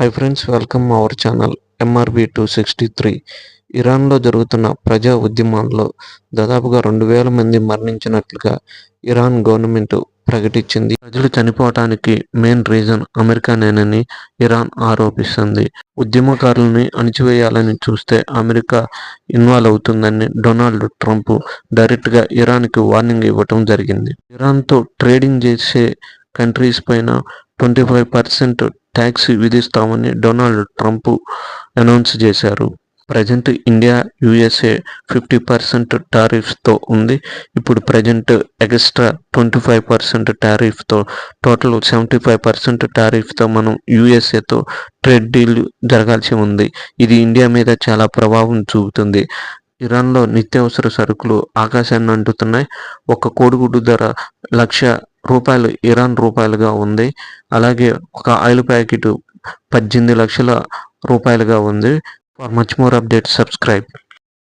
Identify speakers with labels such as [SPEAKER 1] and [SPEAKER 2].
[SPEAKER 1] Hi friends welcome our channel MRB two sixty three ఇరాన్లో జరుగుతున్న ప్రజా ఉద్యమాల్లో దాదాపుగా రెండు వేల మంది మరణించినట్లుగా ఇరాన్ గవర్నమెంట్ ప్రకటించింది. ప్రజలు చనిపోవటానికి మెయిన్ రీజన్ అమెరికానేనని ఇరాన్ ఆరోపిస్తుంది. ఉద్యమకారులని అణిచివేయాలని చూస్తే అమెరికా ఇన్వాల్వ్ అవుతుందని డొనాల్డ్ ట్రంప్ డైరెక్ట్గా ఇరాన్కి వార్నింగ్ ఇవ్వటం జరిగింది. ఇరాన్తో ట్రేడింగ్ చేసే కంట్రీస్ పైన ట్వంటీ ఫైవ్ పర్సెంట్ ట్యాక్స్ విధిస్తామని డొనాల్డ్ ట్రంప్ అనౌన్స్ చేశారు. Present India USA fifty percent టారిఫ్స్తో ఉంది. ఇప్పుడు present extra twenty five percent టారిఫ్తో total seventy five percent టారిఫ్తో మనం యుఎస్ఏతో ట్రేడ్ డీల్ జరగాల్సి ఉంది. ఇది ఇండియా మీద చాలా ప్రభావం చూపుతుంది. ఇరాన్లో నిత్యావసర సరుకులు ఆకాశాన్ని అంటుతున్నాయి. ఒక కోడిగుడ్డు ధర లక్ష రూపాయలు ఇరాన్ రూపాయలుగా ఉంది. అలాగే ఒక ఆయిల్ ప్యాకెట్ పద్దెనిమిది లక్షల రూపాయలుగా ఉంది. For much more update subscribe